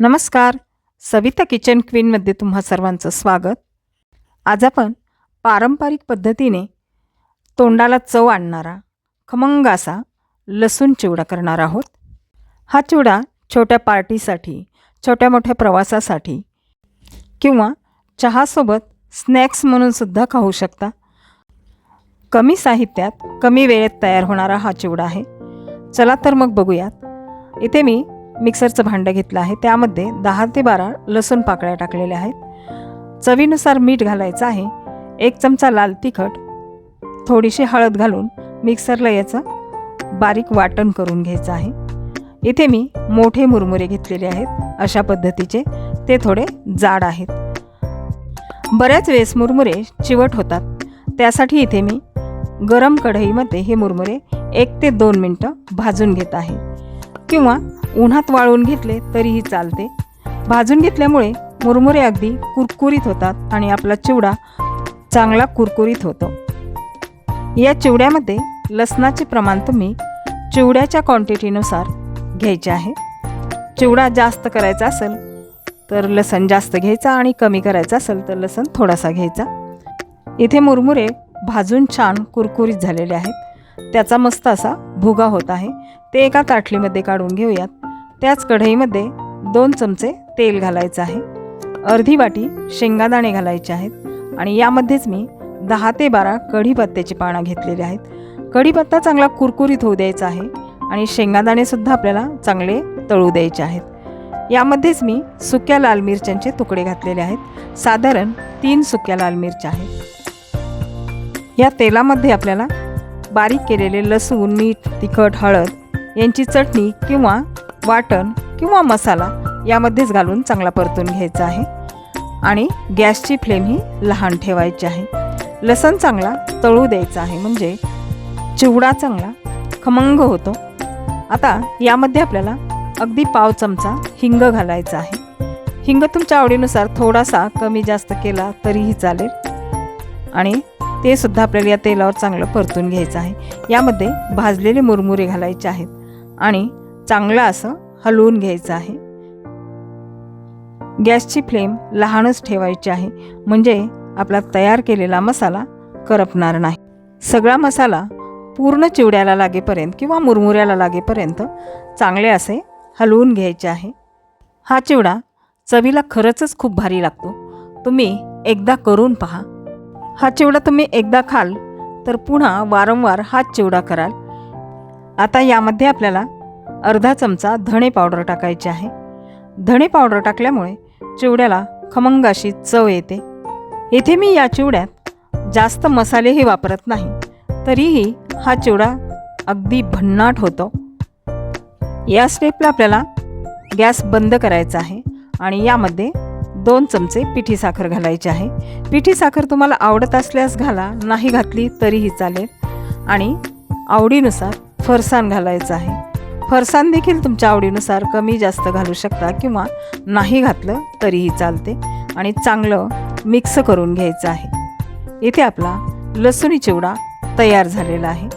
नमस्कार. सविता किचन क्वीनमध्ये तुम्हा सर्वांचं स्वागत. आज आपण पारंपरिक पद्धतीने तोंडाला चव आणणारा खमंग असा लसूण चिवडा करणार आहोत. हा चिवडा छोट्या पार्टीसाठी छोट्या मोठ्या प्रवासासाठी किंवा चहासोबत स्नॅक्स म्हणूनसुद्धा खाऊ शकता. कमी साहित्यात कमी वेळेत तयार होणारा हा चिवडा आहे. चला तर मग बघूयात. इथे मी मिक्सरचं भांडं घेतलं आहे. त्यामध्ये दहा ते बारा लसूण पाकळ्या टाकलेल्या आहेत. चवीनुसार मीठ घालायचं आहे. एक चमचा लाल तिखट थोडीशी हळद घालून मिक्सरला याचं बारीक वाटण करून घ्यायचं आहे. इथे मी मोठे मुरमुरे घेतलेले आहेत. अशा पद्धतीचे ते थोडे जाड आहेत. बऱ्याच वेळेस मुरमुरे चिवट होतात. त्यासाठी इथे मी गरम कढईमध्ये हे मुरमुरे एक ते दोन मिनटं भाजून घेत आहे. किंवा उन्हात वाळून घेतले तरीही चालते. भाजून घेतल्यामुळे मुरमुरे अगदी कुरकुरीत होतात आणि आपला चिवडा चांगला कुरकुरीत होतो. या चिवड्यामध्ये लसणाचे प्रमाण तुम्ही चिवड्याच्या क्वांटिटीनुसार घ्यायचे आहे. चिवडा जास्त करायचा असेल तर लसण जास्त घ्यायचा आणि कमी करायचा असेल तर लसण थोडासा घ्यायचा. इथे मुरमुरे भाजून छान कुरकुरीत झालेले आहेत. त्याचा मस्त असा भुगा होत आहे. ते एका ताटलीमध्ये काढून घेऊयात. त्याच कढईमध्ये दोन चमचे तेल घालायचं आहे. अर्धी वाटी शेंगादाणे घालायचे आहेत. आणि यामध्येच मी दहा ते बारा कढीपत्त्याची पानं घेतलेली आहेत. कढीपत्ता चांगला कुरकुरीत होऊ द्यायचा आहे. आणि शेंगादाणेसुद्धा आपल्याला चांगले तळू द्यायचे आहेत. यामध्येच मी सुक्या लाल मिरच्यांचे तुकडे घातलेले आहेत. साधारण तीन सुक्या लाल मिरच्या आहेत. या तेलामध्ये आपल्याला बारीक केलेले लसूण मीठ तिखट हळद यांची चटणी किंवा वाटण किंवा मसाला यामध्येच घालून चांगला परतून घ्यायचा आहे. आणि गॅसची फ्लेम ही लहान ठेवायची आहे. लसण चांगला तळू द्यायचा आहे म्हणजे चिवडा चांगला खमंग होतो. आता यामध्ये आपल्याला अगदी पाव चमचा हिंग घालायचा आहे. हिंग तुमच्या आवडीनुसार थोडासा कमी जास्त केला तरीही चालेल. आणि ते सुद्धा आपल्याला या तेलावर चांगलं परतून घ्यायचं आहे. यामध्ये भाजलेले मुरमुरे घालायचे आहेत आणि चांगलं असं हलवून घ्यायचं आहे. गॅसची फ्लेम लहानच ठेवायची आहे म्हणजे आपला तयार केलेला मसाला करपणार नाही. सगळा मसाला पूर्ण चिवड्याला लागेपर्यंत किंवा मुरमुऱ्याला लागेपर्यंत चांगले असे हलवून घ्यायचे आहे. हा चिवडा चवीला खरंचच खूप भारी लागतो. तुम्ही एकदा करून पहा. हा चिवडा तुम्ही एकदा खाल तर पुन्हा वारंवार हाच चिवडा कराल. आता यामध्ये आपल्याला अर्धा चमचा धणे पावडर टाकायची आहे. धणे पावडर टाकल्यामुळे चिवड्याला खमंग अशी चव येते. येथे मी या चिवड्यात जास्त मसालेही वापरत नाही तरीही हा चिवडा अगदी भन्नाट होतो. या स्टेपला आपल्याला गॅस बंद करायचा आहे आणि यामध्ये दोन चमचे पिठी साखर घालायची आहे. पिठी साखर तुम्हाला आवडत असल्यास घाला नाही घातली तरीही चालेल. आणि आवडीनुसार फरसाण घालायचं आहे. फरसाण देखील तुमच्या आवडीनुसार कमी जास्त घालू शकता किंवा नाही घातलं तरीही चालते आणि चांगलं मिक्स करून घ्यायचं आहे. इथे आपला लसूणी चिवडा तयार झालेला आहे.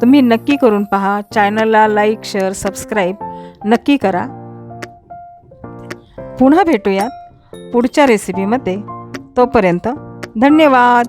तुम्ही नक्की करून पहा. चॅनलला लाईक शेअर सबस्क्राईब नक्की करा. पुन्हा भेटूयात पुढच्या रेसिपीमध्ये तोपर्यंत धन्यवाद.